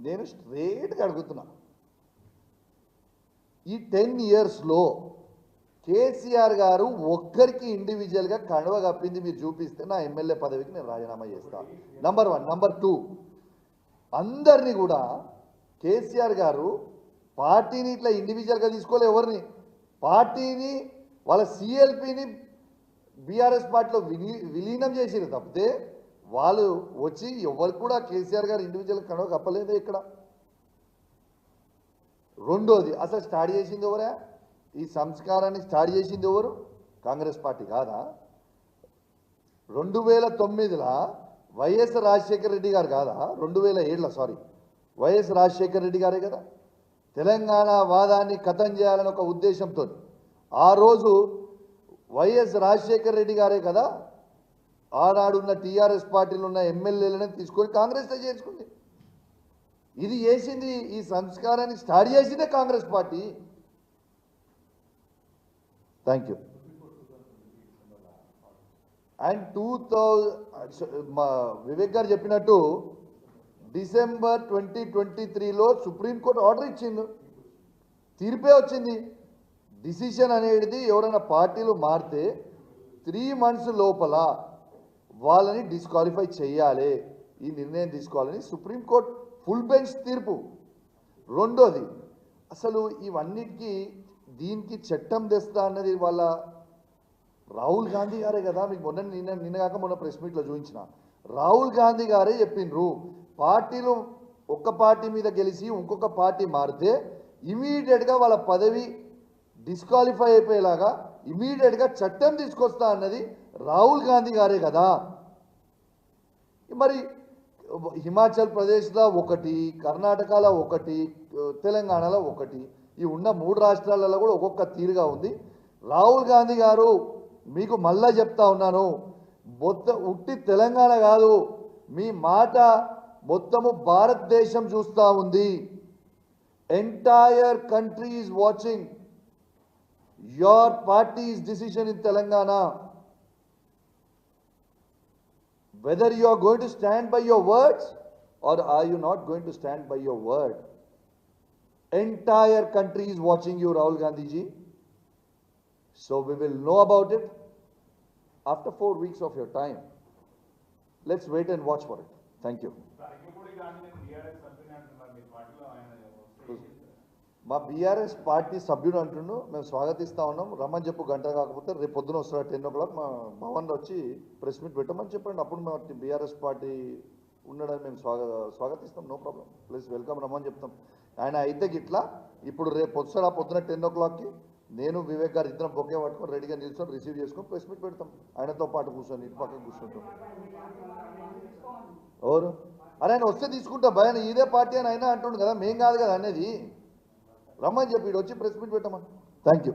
నేను స్ట్రేట్గా అడుగుతున్నా. ఈ టెన్ ఇయర్స్లో కేసీఆర్ గారు ఒక్కరికి ఇండివిజువల్గా కడవ కప్పింది మీరు చూపిస్తే నా ఎమ్మెల్యే పదవికి నేను రాజీనామా చేస్తాను నంబర్ వన్ నంబర్ టూ అందరినీ కూడా కేసీఆర్ గారు పార్టీని ఇట్లా ఇండివిజువల్గా తీసుకోలే ఎవరిని? పార్టీని వాళ్ళ సిఎల్పిని బీఆర్ఎస్ పార్టీలో విలీ విలీనం చేసిరు తప్పితే వాళ్ళు వచ్చి ఎవరికి కూడా కేసీఆర్ గారు ఇండివిజువల్ కడవ కప్పలేదు ఇక్కడ. రెండోది అసలు స్టార్ట్ చేసింది ఎవరా? ఈ సంస్కారాన్ని స్టార్ట్ చేసింది ఎవరు? కాంగ్రెస్ పార్టీ కాదా? రెండు వేల తొమ్మిదిలో వైఎస్ రాజశేఖర రెడ్డి గారు కాదా? రెండు వేల ఏడులో సారీ వైఎస్ రాజశేఖర రెడ్డి గారే కదా. తెలంగాణ వాదాన్ని కథం చేయాలని ఒక ఉద్దేశంతో ఆ రోజు వైఎస్ రాజశేఖర రెడ్డి గారే కదా ఆనాడున్న టీఆర్ఎస్ పార్టీలో ఉన్న ఎమ్మెల్యేలను తీసుకొని కాంగ్రెస్లో చేర్చుకుంది ఇది చేసింది ఈ సంస్కారాన్ని స్టార్ట్ చేసిందే Congress party. Thank you. And two thousand మా వివేక్ గారు చెప్పినట్టు డిసెంబర్ ట్వంటీ ట్వంటీ త్రీలో సుప్రీంకోర్టు ఆర్డర్ ఇచ్చింది తీర్పే వచ్చింది. డిసిషన్ అనేది ఎవరైనా పార్టీలు మారితే త్రీ మంత్స్ లోపల వాళ్ళని డిస్క్వాలిఫై చేయాలి. ఈ నిర్ణయం తీసుకోవాలని సుప్రీంకోర్టు ఫుల్ బెంచ్ తీర్పు. రెండోది అసలు ఇవన్నిటికీ దీనికి చట్టం తెస్తా అన్నది వాళ్ళ రాహుల్ గాంధీ గారే కదా. మీకు మొన్న నిన్న నిన్న కాక మొన్న ప్రెస్ మీట్లో చూపించిన. రాహుల్ గాంధీ గారే చెప్పిండ్రు. పార్టీలు ఒక్క పార్టీ మీద గెలిచి ఇంకొక పార్టీ మారితే ఇమీడియట్గా వాళ్ళ పదవి డిస్క్వాలిఫై అయిపోయేలాగా ఇమీడియట్గా చట్టం తీసుకొస్తా అన్నది రాహుల్ గాంధీ గారే కదా. మరి హిమాచల్ ప్రదేశ్లో ఒకటి కర్ణాటకలో ఒకటి తెలంగాణలో ఒకటి ఈ ఉన్న మూడు రాష్ట్రాలలో కూడా ఒక్కొక్క తీరుగా ఉంది. రాహుల్ గాంధీ గారు మీకు మళ్ళా చెప్తా ఉన్నాను మొత్తం ఉట్టి తెలంగాణ కాదు మీ మాట మొత్తము భారతదేశం చూస్తూ ఉంది. Entire country is watching your party's decision in Telangana whether you are going to stand by your words or are you not going to stand by your word. Entire country is watching you, Rahul Gandhi ji. So we will know about it after four weeks of your time. Let's wait and watch for it. Thank you. మా BRS party సభ్యుడు అంటుండు మేము స్వాగతిస్తా ఉన్నాం. రమ్మని చెప్పు గంట కాకపోతే రేపు పొద్దున వస్తాడు టెన్ ఓ క్లాక్. మా భవన్లో వచ్చి ప్రెస్ మీట్ పెట్టమని చెప్పండి. అప్పుడు మా బీఆర్ఎస్ పార్టీ ఉండడానికి మేము స్వాగ స్వాగతిస్తాం. No problem. ప్లీజ్ వెల్కమ్ రమ్మని చెప్తాం. ఆయన అయితే గిట్లా ఇప్పుడు రేపు వస్తాడు? ఆ పొద్దున టెన్ ఓ క్లాక్కి. నేను వివేక్ గారు ఇద్దరం బొకే పట్టుకొని రెడీగా నిల్చొని రిసీవ్ చేసుకొని ప్రెస్ మీట్ పెడతాం. ఆయనతో పాటు కూర్చొని ఇటు పక్కన కూర్చుంటాం. ఎవరు? అరే ఆయన వస్తే తీసుకుంటా. భయన ఇదే పార్టీ అని అయినా అంటుండు కదా. మేం కాదు కదా అనేది. రమ్మని చెప్పి వచ్చి ప్రెస్ మీట్ పెట్టమని. Thank you